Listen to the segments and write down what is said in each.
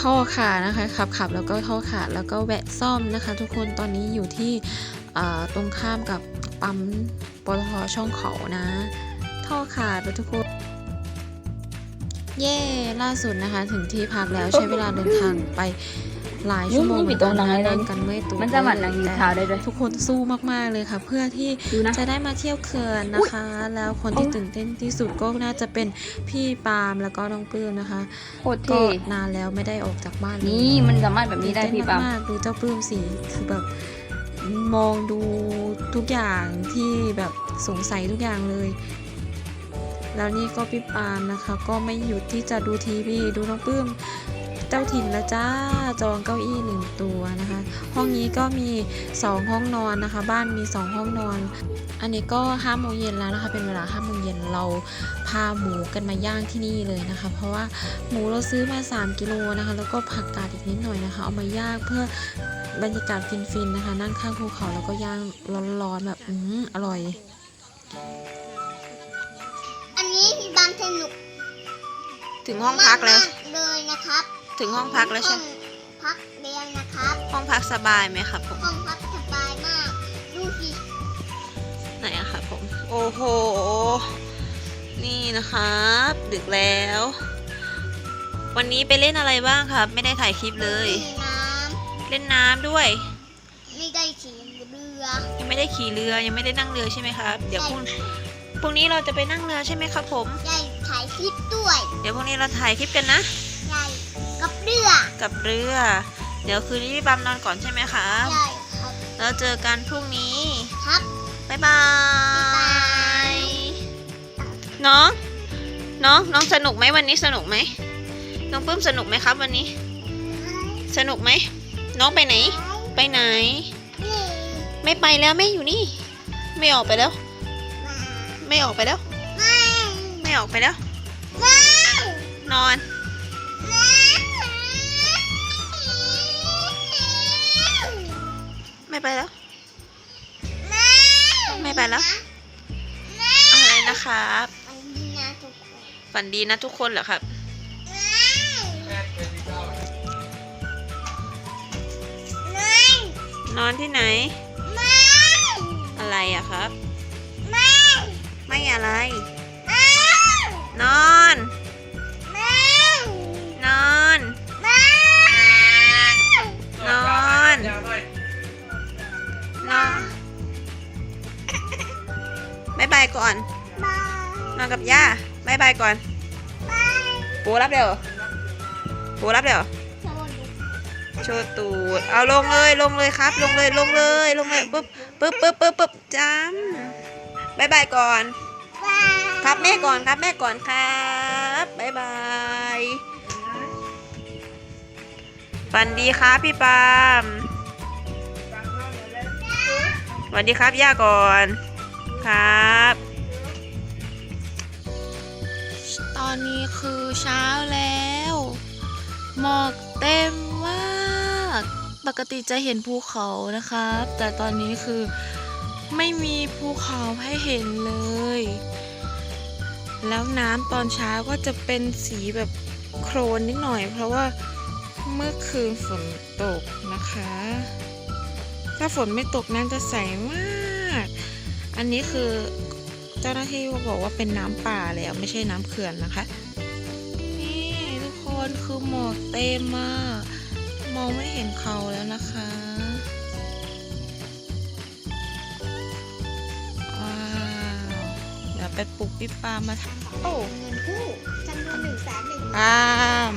ท่อขาดนะคะขับขับแล้วก็ท่อขาดแล้วก็แวะซ่อมนะคะ ทุกคนตอนนี้อยู่ที่ตรงข้ามกับปั๊มปตทช่องเขานะ ท่อขาดแล้วทุกคนเย่ล่าสุดนะคะ ถึงที่พักแล้วใช้เวลาเดินทางไป หลายชั่วโมงอุ๊ยมีตัวน้อยเลยนั่งกันเมื่อยตัวมันสามารถนั่งกินข้าวได้ด้วยทุกคนสู้มากๆเลยค่ะ เพื่อที่ดูนะจะได้มาเที่ยวเขื่อนนะคะ แล้วคนที่ตื่นเต้นที่สุดก็น่าจะเป็นพี่ปาล์มแล้วก็น้องปลื้มนะคะโคตรก็เท่นานแล้วไม่ได้ออกจากบ้านเลยนี่มันสามารถแบบนี้ได้ตื่พี่เต้ปามมากๆดูเจ้าปลื้มสีคือแบบมองดูทุกอย่างที่แบบสงสัยทุกอย่างเลยแล้วนี่ก็พี่ปาล์มนะคะ ก็ไม่หยุดที่จะดูทีวีดูน้องปลื้ม เจ้าถิ่นแล้วจ้าจองเก้าอี้หนึ่งตัวนะคะ ห้องนี้ก็มีสองห้องนอนนะคะ บ้านมีสองห้องนอน อันนี้ก็ห้าโมงเย็นแล้วนะคะ เป็นเวลาห้าโมงเย็นเราพาหมูกันมาย่างที่นี่เลยนะคะ เพราะว่าหมูเราซื้อมา 3 กิโลนะคะ แล้วก็ผักกาดอีกนิดหน่อยนะคะ เอามาย่างเพื่อบรรยากาศฟินๆนะคะ นั่งข้างภูเขาแล้วก็ย่างร้อนๆแบบอืมอร่อย อันนี้พี่บามสนุกถึงห้องพักแล้ว มากๆเลยนะครับ ถึงห้องพักแล้วใช่ไหมห้องพักเรียนนะครับ ห้องพักสบายไหมครับผมห้องพักสบายมาก ดูสิไหนอะครับผมโอ้โห นี่นะครับ ดึกแล้ว วันนี้ไปเล่นอะไรบ้างครับ ไม่ได้ถ่ายคลิปเลย มีน้เล่นน้ำด้วยำไม่ได้ขี่เรือยังไม่ได้ขี่เรือยังไม่ได้นั่งเรือใช่ไหมครับ เดี๋ยวพรุ่งพรุ่งนี้เราจะไปนั่งเรือใช่ไหมครับผม ได้ถ่ายคลิปด้วยเดี๋ยวพรุ่งนี้เราถ่ายคลิปกันนะ ได้ กับเรือกับเรือ เดี๋ยวคืนนี้พี่ปั๊มนอนก่อนใช่ไหมครับได้ครับแล้วเจอกันพรุ่งนี้ ครับบ๊ายบาบ๊ายบายยน้อง น้อง น้องสนุกไหมวันนี้สนุกไหม น้องปื้มสนุกไหมครับวันนี้ สนุกไหม น้องไปไหน ไปไหนนี่ไม่ไปแล้วแม่อยู่นี่ ไม่ออกไปแล้วมาไม่ออกไปแล้ว ไม่ไม่ออกไปแล้วไม่นอน ไม่ไปแล้ว ไม่ไปแล้ว อะไรนะครับอันนี้นะทุกคนฝันดีนะทุกคนเหรอครับไม่นอนที่ไหนไม่อะไรอะครับ ไม่ไม่อะไรไม่นอนายบายก่อนนอนกับย่าบายบายก่อนปูรับเดี๋ยวปูรับเดี๋ยวโชว์ตูด เอาลงเลยลงเลยครับ ลงเลยลงเลยลงเลยปึ๊บปึ๊บปึ๊บปึ๊บปึ๊บจำบายบายก่อน ครับแม่ก่อนครับแม่ก่อนครับบายบายฝันดีครับพี่ปาล์มสวัสดีครับย่าก่อน ครับ อนนี้คือเช้าแล้ว หมอกเต็มมาก ปกติจะเห็นภูเขานะคะแต่ตอนนี้คือไม่มีภูเขาให้เห็นเลย แล้วน้ำตอนเช้าก็จะเป็นสีแบบโครนนิดหน่อย เพราะว่าเมื่อคืนฝนตกนะคะ ถ้าฝนไม่ตกน้ำจะใสมาก อันนี้คือ เจ้าหน้าที่บอกว่าเป็นน้ำป่าแล้วไม่ใช่น้ำเขื่อนนะคะ นี่ทุกคนคือหมอกเต็มมากมองไม่เห็นเขาแล้วนะคะว้าวเดี๋ยวไปปลุกพี่ปามาทำโอ้เงินกู้จำนวนหนึ่งแสนหนึ่งปาม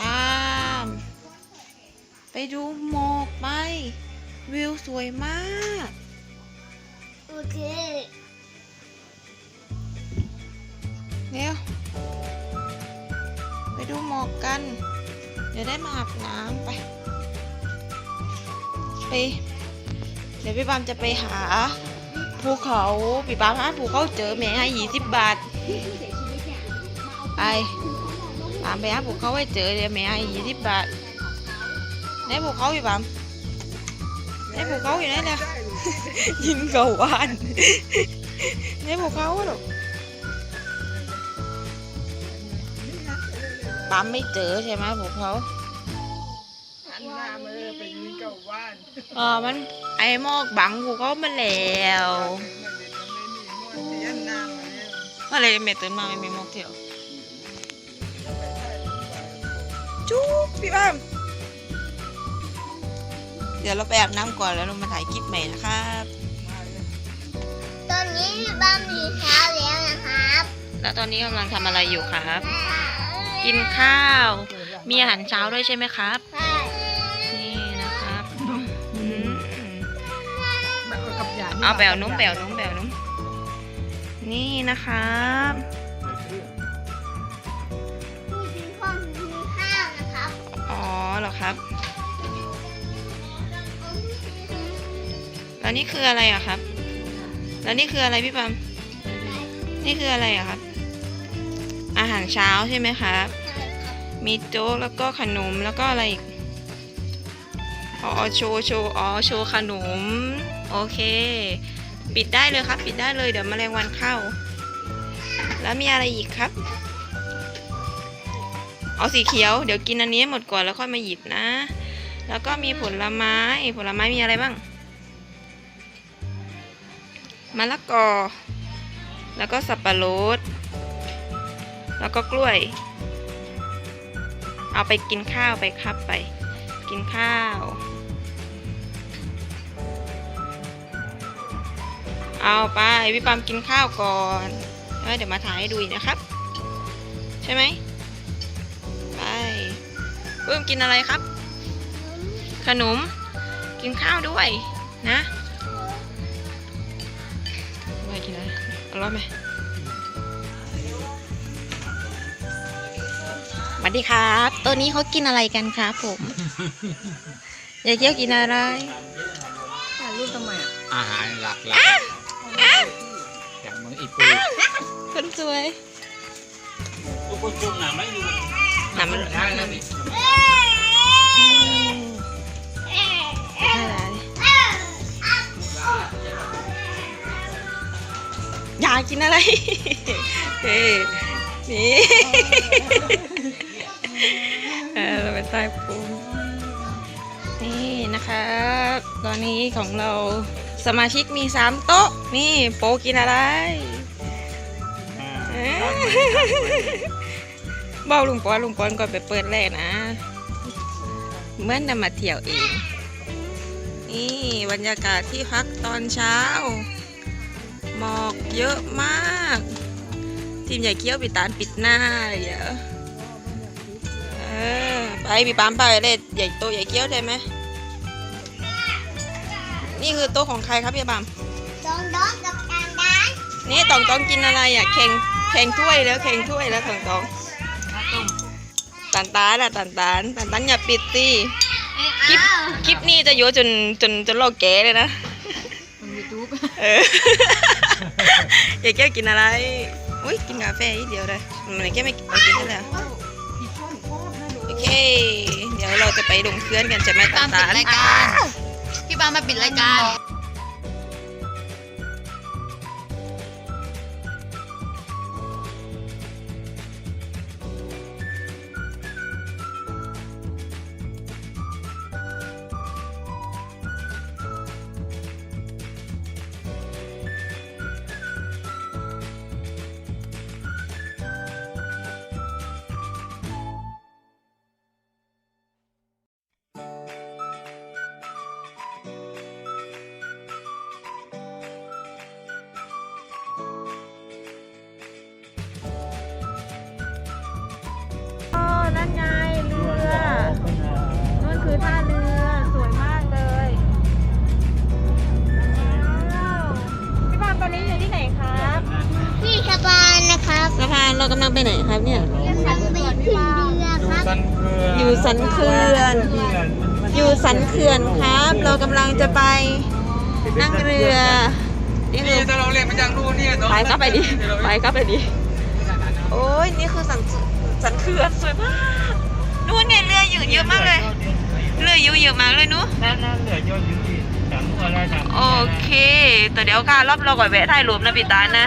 ปามไปดูหมอกไป วิวสวยมาก โอเคเร็วไปดูหมอกกัน เดี๋ยวได้มาอาบน้ำไปไปเดี๋ยวพี่ปามจะไปหาภูเขาพี่ปามหาภูเขาเจอแม่ให้ยี่สิบบาทไปปามไปหาภูเขาให้เจอเดี๋ยวแม่ให้ยี่สิบบาทไหนภูเขาพี่ปามไหนภูเขาอยู่ไหนเนี่ย ยินกับว่านในพวกเขาหรอกปั๊มไม่เจอใช่ไหมพวกเขาหันหน้ามาเลยไปยิงกับว่านเออมันไอ้หมอกบังพวกเขามาแล้วมันเป็นมันไม่มีมันเสียหน้ามาแล้วอะไรเมตื่นมาไม่มีหมอกเที่ยวจุ๊บพี่บ้าม เดี๋ยวเราไปอาบน้ำก่อนแล้วเรามาถ่ายคลิปใหม่นะครับ ตอนนี้บ้านมีเช้าแล้วนะครับแล้วตอนนี้กำลังทำอะไรอยู่ครับ กินข้าว มีอาหารเช้าด้วยใช่ไหมครับใช่นี่นะครับอืมแบบกับยาเอาแบวนุ่มแบวนุ่มแบวนุ่มนี่นะครับ แล้วนี่คืออะไรอะครับ แล้วนี่คืออะไรพี่ปั๊มนี่คืออะไรอะครับ อาหารเช้าใช่ไหมครับ มีโจ๊กแล้วก็ขนมแล้วก็อะไรอีกอ๋อโชว์โชว์อ๋อโชว์ขนม โอเค ปิดได้เลยครับ ปิดได้เลยเดี๋ยวมแมลงวันเข้า แล้วมีอะไรอีกครับ เอาสีเขียว เดี๋ยวกินอันนี้หมดก่อนแล้วค่อยมาหยิบนะ แล้วก็มีผลไม้ ผลไม้มีอะไรบ้าง มะละกอ แล้วก็สับปะรด แล้วก็กล้วย เอาไปกินข้าวไปครับไป กินข้าว เอาไปพี่ปามกินข้าวก่อนแล้วเดี๋ยวมาถ่ายให้ดูอีกนะครับ ใช่ไหมไปเพิ่มกินอะไรครับ ขนมกินข้าวด้วยนะ รอร่อยไหมสวัสดีครับ ตัวนี้เขากินอะไรกันครับผมยายเกี้ยวกินอะไรถ่ายรูปทำไมอะอาหารหลักๆจากเมืองญี่ปุ่นคนสวยทุกคนจุ่มหนาไม่ดูหนำมันได้แล้วนี่อืมอ อยากกินอะไรเฮ้นี่เราไปใต้ปูนี่นะครับตอนนี้ของเราสมาชิกมีสามโต๊ะ นี่โปกินอะไรบอกลุงปอนลุงปอนก่อนไปเปิดแรกนะเมื่อนนำมาเที่ยวเอง นี่บรรยากาศที่พักตอนเช้า หมอกเยอะมาก ทีมใหญ่เกี้ยวปิดตาปิดหน้าเดี๋ยวเออไปพี่ปามไปเลยใหญ่โตใหญ่เกี้ยวได้ไหมนี่คือโต๊ะของใครครับพี่ปามดองดองกับการดานนี่ตองตองกินอะไรอะแข่งแข่งถ้วยแล้วแข่งถ้วยแล้วตองตองตันตานอะตันตานตันตานอย่าปิดสิคลิปคลิปนี้จะเยอะจนจนจนเราแก่เลยนะมันยูทูบเออ อย่าแก้วกินอะไร อุ้ยกินกาแฟอีกเดียวเลยมันแก้วไม่กินเอากินได้แล้วโอเค เดี๋ยวเราจะไปลงเคลื่อนกันใช่ไหมตัตานมตาปิดนรายการ พี่ปามาปิดรายการ อครัสันเขื่อนอยู่สันเขื่อน อยู่สันเขื่อนครับ เรากำลังจะไปนั่งเรือนี่คือถ้เราเรียนมัยังรู้เนี่ยไปก็ไปดีไปก็ไปดีโอ้ยนี่คือสันสันเขื่อนสวยมากนู่นไงเรืออยู่เยอะมากเลยเรืออยู่เยอะมากเลยนู้นนั่นเรือเยอะอยู่ที่สามตัวแล้วสามโอเค แต่เดี๋ยวการรอบเราก่อนแวะถ่ายรูปนะปิดตาลนะ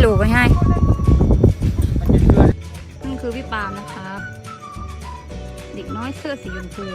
หลูกไปให้นั่นคือพี่ปามนะครับ เด็กน้อยเสื้อสีชมพู